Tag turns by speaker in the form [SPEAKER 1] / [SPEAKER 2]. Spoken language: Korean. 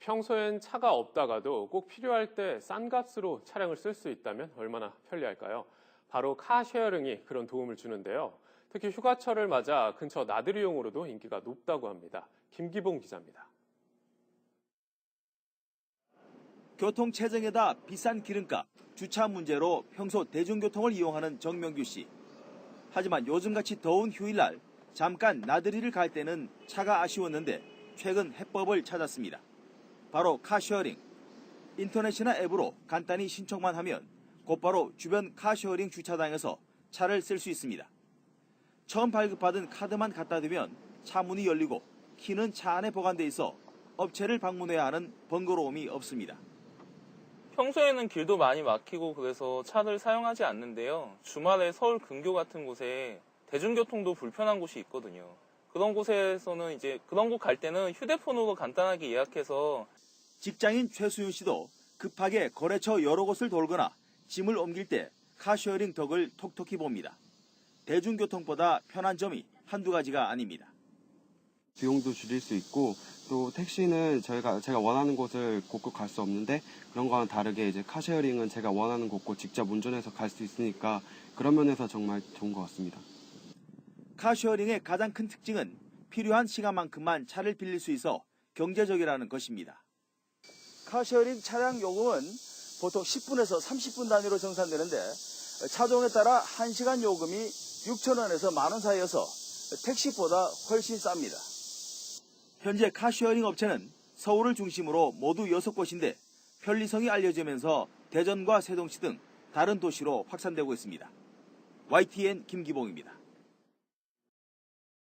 [SPEAKER 1] 평소엔 차가 없다가도 꼭 필요할 때 싼 값으로 차량을 쓸 수 있다면 얼마나 편리할까요? 바로 카쉐어링이 그런 도움을 주는데요. 특히 휴가철을 맞아 근처 나들이용으로도 인기가 높다고 합니다. 김기봉 기자입니다.
[SPEAKER 2] 교통 체증에다 비싼 기름값, 주차 문제로 평소 대중교통을 이용하는 정명규 씨. 하지만 요즘같이 더운 휴일날 잠깐 나들이를 갈 때는 차가 아쉬웠는데 최근 해법을 찾았습니다. 바로 카쉐어링. 인터넷이나 앱으로 간단히 신청만 하면 곧바로 주변 카쉐어링 주차장에서 차를 쓸 수 있습니다. 처음 발급받은 카드만 갖다 대면 차 문이 열리고 키는 차 안에 보관돼 있어 업체를 방문해야 하는 번거로움이 없습니다.
[SPEAKER 3] 평소에는 길도 많이 막히고 그래서 차를 사용하지 않는데요. 주말에 서울 근교 같은 곳에 대중교통도 불편한 곳이 있거든요. 그런 곳에서는 이제 그런 곳 갈 때는 휴대폰으로 간단하게 예약해서
[SPEAKER 2] 직장인 최수윤 씨도 급하게 거래처 여러 곳을 돌거나 짐을 옮길 때 카쉐어링 덕을 톡톡히 봅니다. 대중교통보다 편한 점이 한두 가지가 아닙니다.
[SPEAKER 4] 비용도 줄일 수 있고 또 택시는 저희가 제가 원하는 곳을 곳곳 갈 수 없는데 그런 거와는 다르게 이제 카쉐어링은 제가 원하는 곳곳 직접 운전해서 갈 수 있으니까 그런 면에서 정말 좋은 것 같습니다.
[SPEAKER 2] 카쉐어링의 가장 큰 특징은 필요한 시간만큼만 차를 빌릴 수 있어 경제적이라는 것입니다. 카쉐어링 차량 요금은 보통 10분에서 30분 단위로 정산되는데 차종에 따라 1시간 요금이 6천원에서 만원 사이여서 택시보다 훨씬 쌉니다. 현재 카쉐어링 업체는 서울을 중심으로 모두 6곳인데 편리성이 알려지면서 대전과 세종시 등 다른 도시로 확산되고 있습니다. YTN 김기봉입니다.